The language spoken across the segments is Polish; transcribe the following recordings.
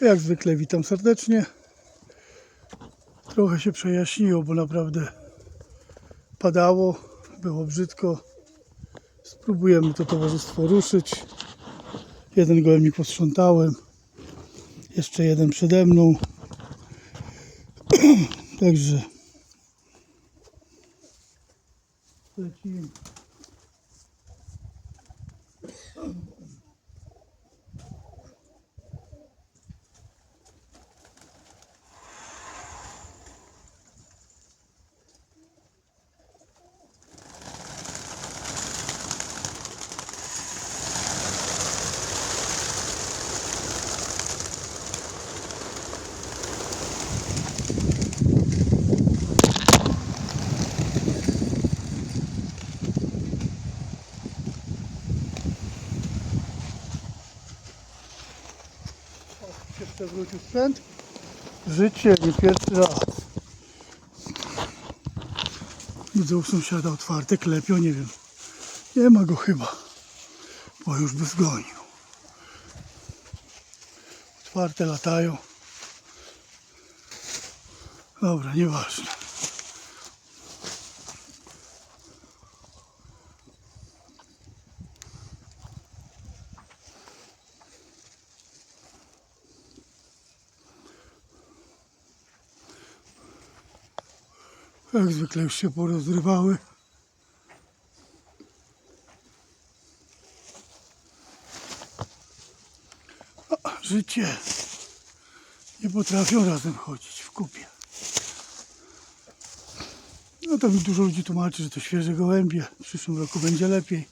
Jak zwykle witam serdecznie. Trochę się przejaśniło, bo naprawdę padało, było brzydko. Spróbujemy to towarzystwo ruszyć. Jeden gołębnik posprzątałem, jeszcze jeden przede mną. Także przewrócił sprzęt. Życie nie pierwszy raz. Widzę u sąsiada otwarte, klepią, nie wiem. Nie ma go chyba, bo już by zgonił. Otwarte latają. Dobra, nieważne. Jak zwykle już się porozrywały. A, życie. Nie potrafią razem chodzić w kupie. No to mi dużo ludzi tłumaczy, że to świeże gołębie. W przyszłym roku będzie lepiej.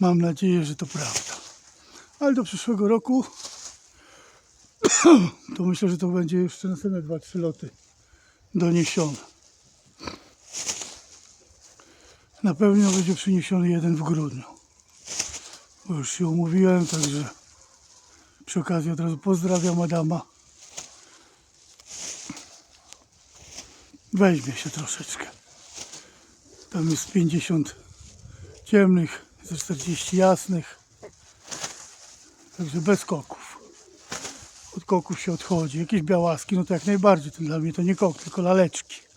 Mam nadzieję, że to prawda. Ale do przyszłego roku to myślę, że to będzie jeszcze następne 2-3 loty doniesione. Na pewno będzie przyniesiony jeden w grudniu. Już się umówiłem, także przy okazji od razu pozdrawiam Adama. Weźmie się troszeczkę. Tam jest 50 ciemnych, ze 40 jasnych. Także bez koków. Od koków się odchodzi. Jakieś białaski, no to jak najbardziej. To dla mnie to nie kok, tylko laleczki.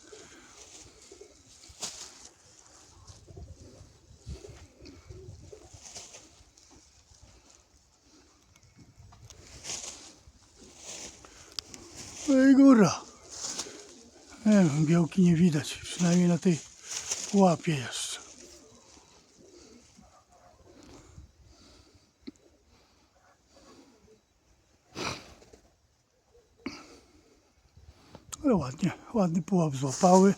No i góra. Nie wiem, białki nie widać, przynajmniej na tej łapie jeszcze. Ale ładnie, ładny pułap złapały.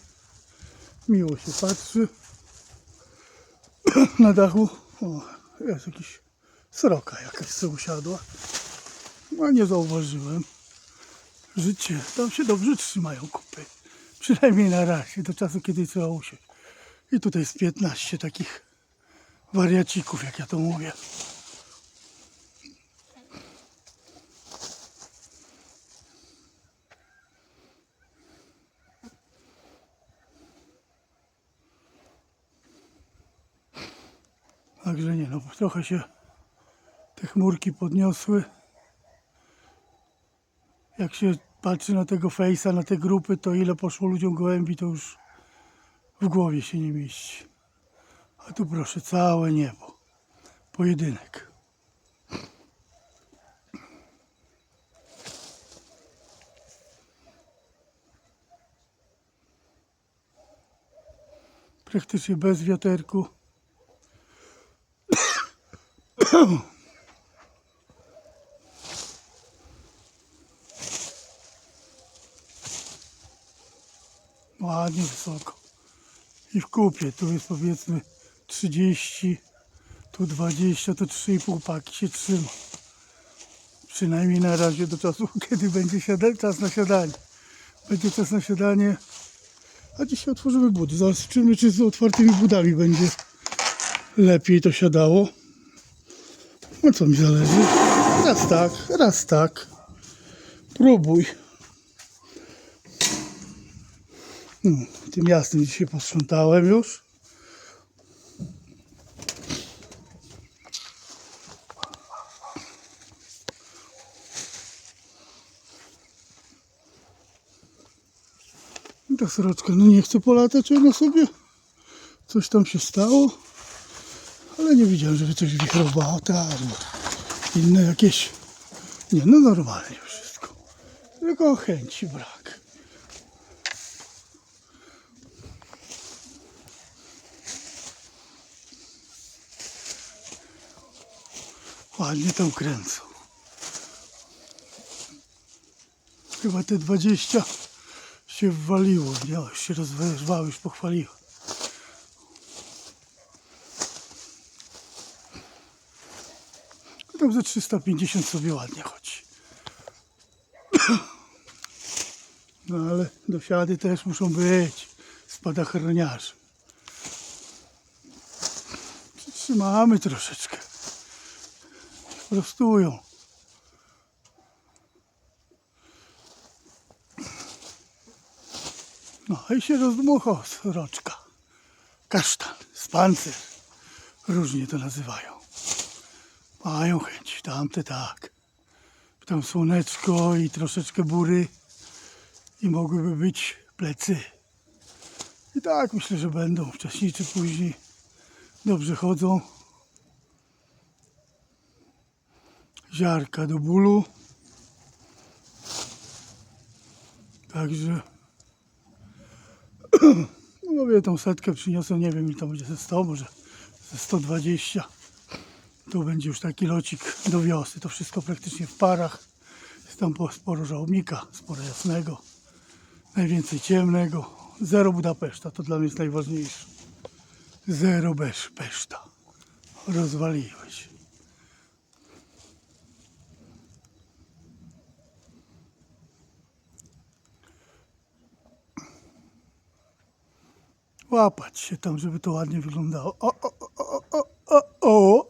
Miło się patrzy. Na dachu o, jest jakiś sroka jakaś co usiadła. No nie zauważyłem życie. Tam się dobrze trzymają kupy. Przynajmniej na razie, do czasu kiedy trzeba usiąść. I tutaj jest 15 takich wariacików, jak ja to mówię. Także nie no, trochę się te chmurki podniosły jak się patrzy na tego fejsa, na te grupy, to ile poszło ludziom gołębi, to już w głowie się nie mieści. A tu proszę, całe niebo. Pojedynek. Praktycznie bez wiaterku. Ładnie wysoko. I w kupie tu jest powiedzmy 30, tu 20, to 3,5 paki się trzyma. Przynajmniej na razie do czasu, kiedy będzie siada- czas na siadanie. Będzie czas na siadanie. A dzisiaj otworzymy budy. Zobaczymy, czy z otwartymi budami będzie lepiej to siadało. No co mi zależy. Raz tak, raz tak. Próbuj. Hmm, tym jasnym dzisiaj posprzątałem już. Ta sroczka, no nie chce polatać na no sobie. Coś tam się stało. Ale nie widziałem, żeby coś wichrowała, albo tak, no. inne jakieś. Nie, no normalnie wszystko. Tylko chęci brak. Ładnie tam kręcą. Chyba te 20 się wwaliło, nie? Się rozwerwały, już pochwaliło. Tam ze 350 sobie ładnie chodzi. No ale dosiady też muszą być. Spadachroniarzy. Przytrzymamy troszeczkę. Prostują. No i się rozdmuchał sroczka. Kasztan, spancer. Różnie to nazywają. Mają chęć, tamte tak. Tam słoneczko i troszeczkę bury i mogłyby być plecy. I tak myślę, że będą wcześniej czy później. Dobrze chodzą. Ziarka do bólu. Także no mówię, tą setkę przyniosę, nie wiem ile to będzie ze 100, może ze 120. To będzie już taki locik do wiosny. To wszystko praktycznie w parach. Jest tam po- sporo żałobnika, sporo jasnego. Najwięcej ciemnego. Zero Budapeszta, to dla mnie jest najważniejsze. Zero Besz, Peszta. Rozwaliłeś. Łapać się tam, żeby to ładnie wyglądało. O, o, o, o, o, o,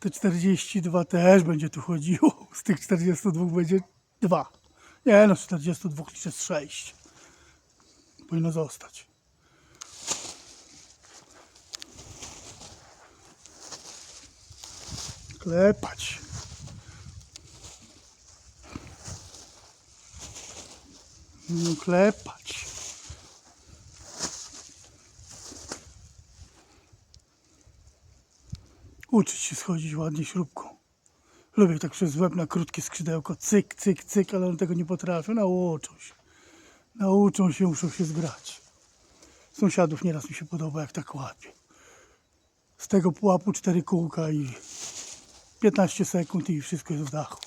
Te 42 też będzie tu chodziło. Z tych 42 będzie dwa. Nie no, z 42 liczę z 6. Powinno zostać. Klepać. No klepać. Uczyć się schodzić ładnie śrubką. Lubię tak przez łeb na krótkie skrzydełko, cyk, cyk, cyk, ale one tego nie potrafią. Nauczą się. Nauczą się, muszą się zgrać. Sąsiadów nieraz mi się podoba, jak tak łapie. Z tego pułapu cztery kółka i 15 sekund i wszystko jest w dachu.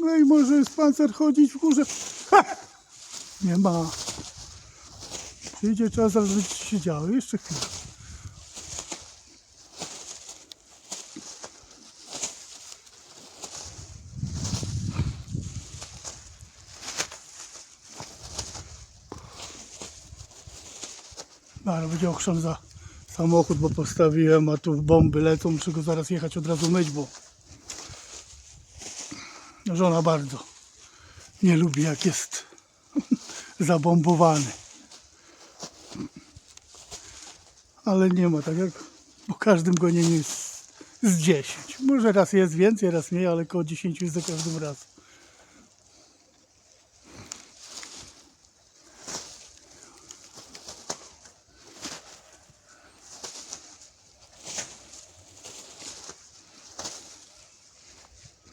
No i może spancer chodzić w górze. Nie ma. Przyjdzie czas, aż będzie się działo. Jeszcze chwilę. No, ale będzie ochrzan za samochód, bo postawiłem, a tu bomby lecą. Muszę go zaraz jechać od razu myć, bo żona bardzo nie lubi jak jest zabombowany. Ale nie ma tak jak po każdym gonieniu jest z 10. Może raz jest więcej, raz mniej, ale koło 10 jest za każdym razem.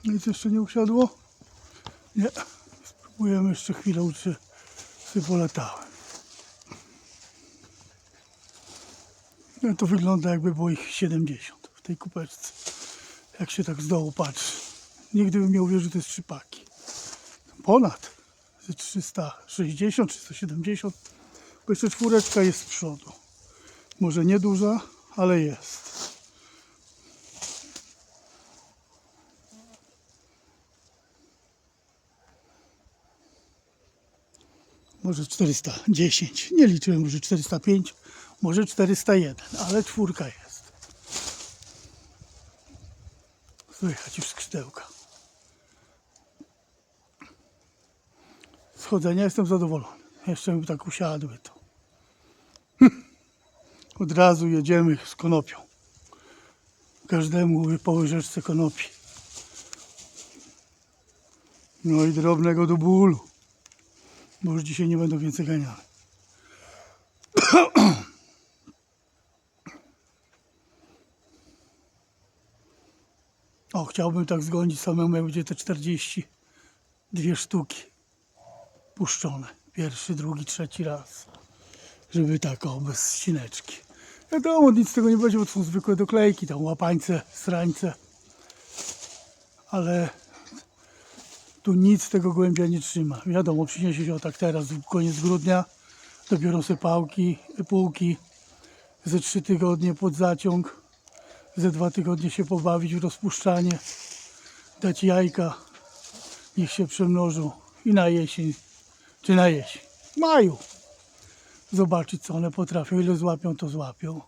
Nic jeszcze nie usiadło? Nie. Spróbujemy jeszcze chwilę, czy sobie polatałem. No to wygląda jakby było ich 70 w tej kupeczce. Jak się tak z dołu patrzy. Nigdy bym nie uwierzył, że to jest trzy paki. Ponad. ze 360, 370, bo jeszcze czwóreczka jest z przodu. Może nie duża, ale jest. Może 410, nie liczyłem, może 405, może 401, ale czwórka jest. Słychać już skrzydełka. Schodzenia jestem zadowolony. Jeszcze bym tak usiadły to. Od razu jedziemy z konopią. Każdemu po łyżeczce konopi. No i drobnego do bólu. Bo już dzisiaj nie będą więcej ganiane. O, chciałbym tak zgonić samemu, jak będzie te 40 dwie sztuki puszczone. Pierwszy, drugi, trzeci raz. Żeby tak, o, bez ścineczki. Wiadomo, nic z tego nie będzie, bo to są zwykłe doklejki, tam łapańce, srańce. Ale tu nic tego głębia nie trzyma. Wiadomo, przyniesie się tak teraz, koniec grudnia, dobiorą sobie pałki, półki, ze trzy tygodnie pod zaciąg, ze dwa tygodnie się pobawić w rozpuszczanie, dać jajka, niech się przemnożą i na jesień, czy na jesień, w maju, zobaczyć co one potrafią, ile złapią, to złapią.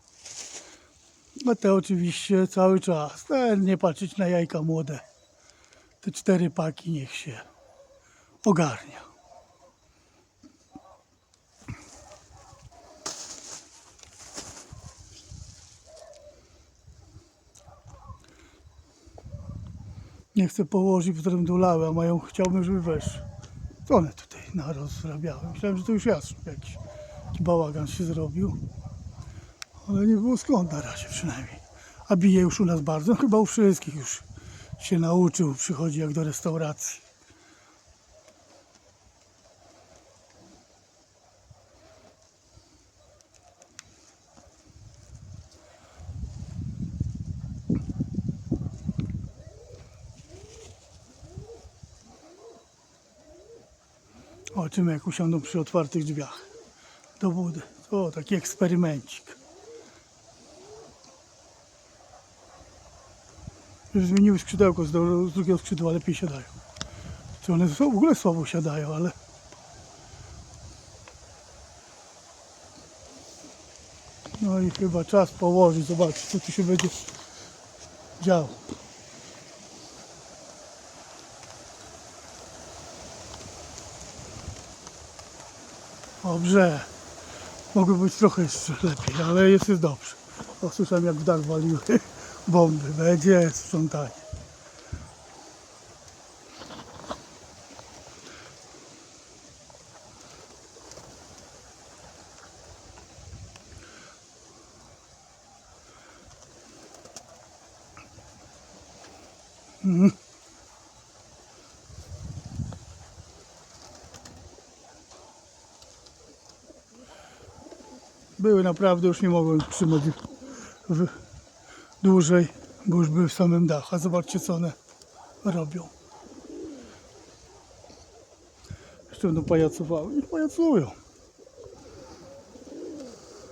A te oczywiście cały czas, te nie patrzeć na jajka młode, te cztery paki niech się ogarnia. Nie chcę położyć, potem dolały, a mają, chciałbym, żeby weszły. Co one tutaj narozrabiały? Myślałem, że to już jastrząb jakiś. Taki bałagan się zrobił. Ale nie było skąd na razie przynajmniej. A bije już u nas bardzo, no, chyba u wszystkich już się nauczył, przychodzi jak do restauracji. Zobaczymy jak usiądą przy otwartych drzwiach do budy. O, taki eksperymencik. Zmieniły skrzydełko z, do, z drugiego skrzydła, lepiej siadają. Czy one w ogóle słabo siadają, ale... No i chyba czas położyć, zobaczyć co tu się będzie działo. Dobrze. Mogło być trochę jeszcze lepiej, ale jest, jest dobrze. O, słyszałem jak w dach waliły bomby. Będzie sprzątanie. Mhm. Były naprawdę, już nie mogłem trzymać ich w, dłużej, bo już były w samym dachu. A zobaczcie co one robią. Jeszcze będą pajacowały. Niech pajacują.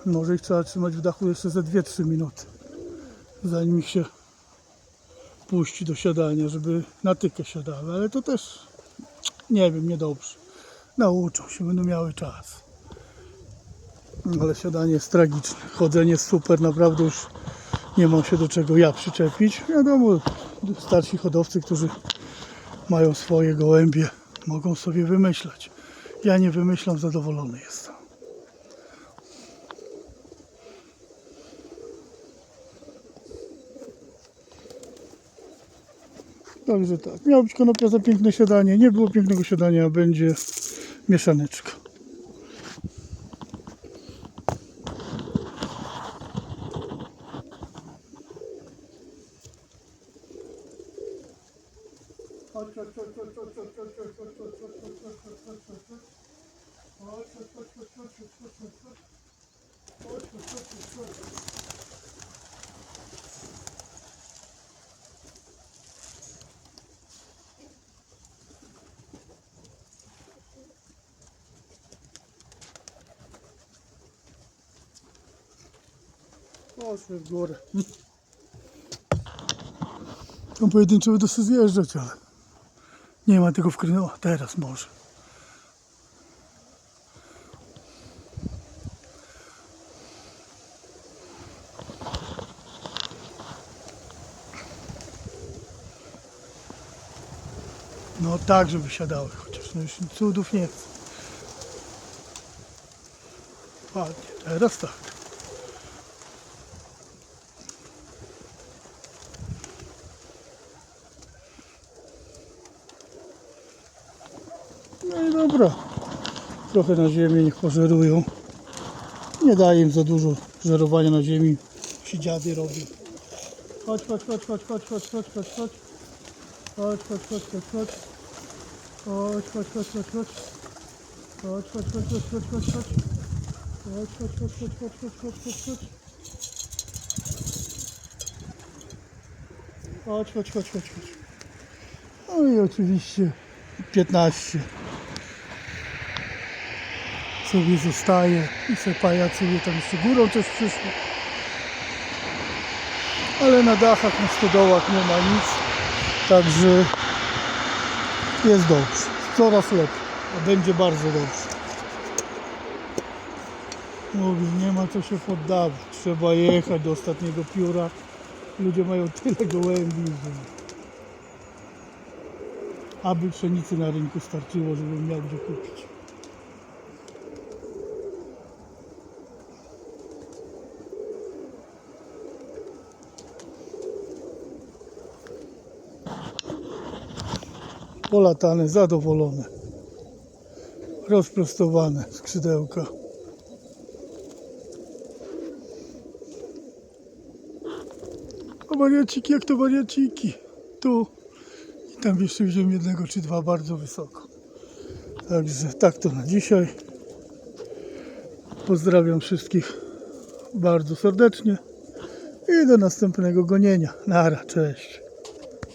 Może ich trzeba trzymać w dachu jeszcze ze 2-3 minuty, zanim ich się puści do siadania, żeby na tykę siadały, ale to też nie wiem, niedobrze. Nauczą się, będą miały czas. Ale siadanie jest tragiczne. Chodzenie jest super, naprawdę już nie mam się do czego ja przyczepić. Wiadomo, starsi hodowcy, którzy mają swoje gołębie, mogą sobie wymyślać. Ja nie wymyślam, zadowolony jestem. Także tak, miało być konopia za piękne siadanie, nie było pięknego siadania, będzie mieszaneczka. Olsun doğru. Kampaya dinçe ödesiz yer zaten. Nie ma tego wkrętu. O, teraz może. No tak, żeby siadały, chociaż no już cudów nie chcę. Ładnie, teraz tak. No i dobra. Trochę na ziemię niech pożerują. Nie daję im za dużo żerowania na ziemi. Się dziady robią. Chodź, chodź, chodź, chodź, chodź, chodź, chodź, chodź, chodź. Chodź, chodź, chodź, chodź, chodź. Chodź, chodź, chodź, chodź, chodź. Chodź, chodź, chodź, chodź, chodź, chodź, chodź. Chodź, chodź, chodź, chodź, chodź, chodź, chodź, chodź, chodź. Chodź, chodź, chodź, chodź, chodź. No i oczywiście 15 sobie zostaje i sobie pajacuje tam jeszcze górą też przyszło. Ale na dachach, na stodołach nie ma nic, także jest dobrze, coraz lepiej, a będzie bardzo dobrze. Mówię, nie ma co się poddawać, trzeba jechać do ostatniego pióra. Ludzie mają tyle gołębi, że aby pszenicy na rynku starczyło, żebym miał gdzie kupić. Polatane, zadowolone. Rozprostowane skrzydełka. A wariaciki, jak to wariaciki. Tu i tam jeszcze wziąłem jednego czy dwa bardzo wysoko. Także tak to na dzisiaj. Pozdrawiam wszystkich bardzo serdecznie i do następnego gonienia. Nara, cześć.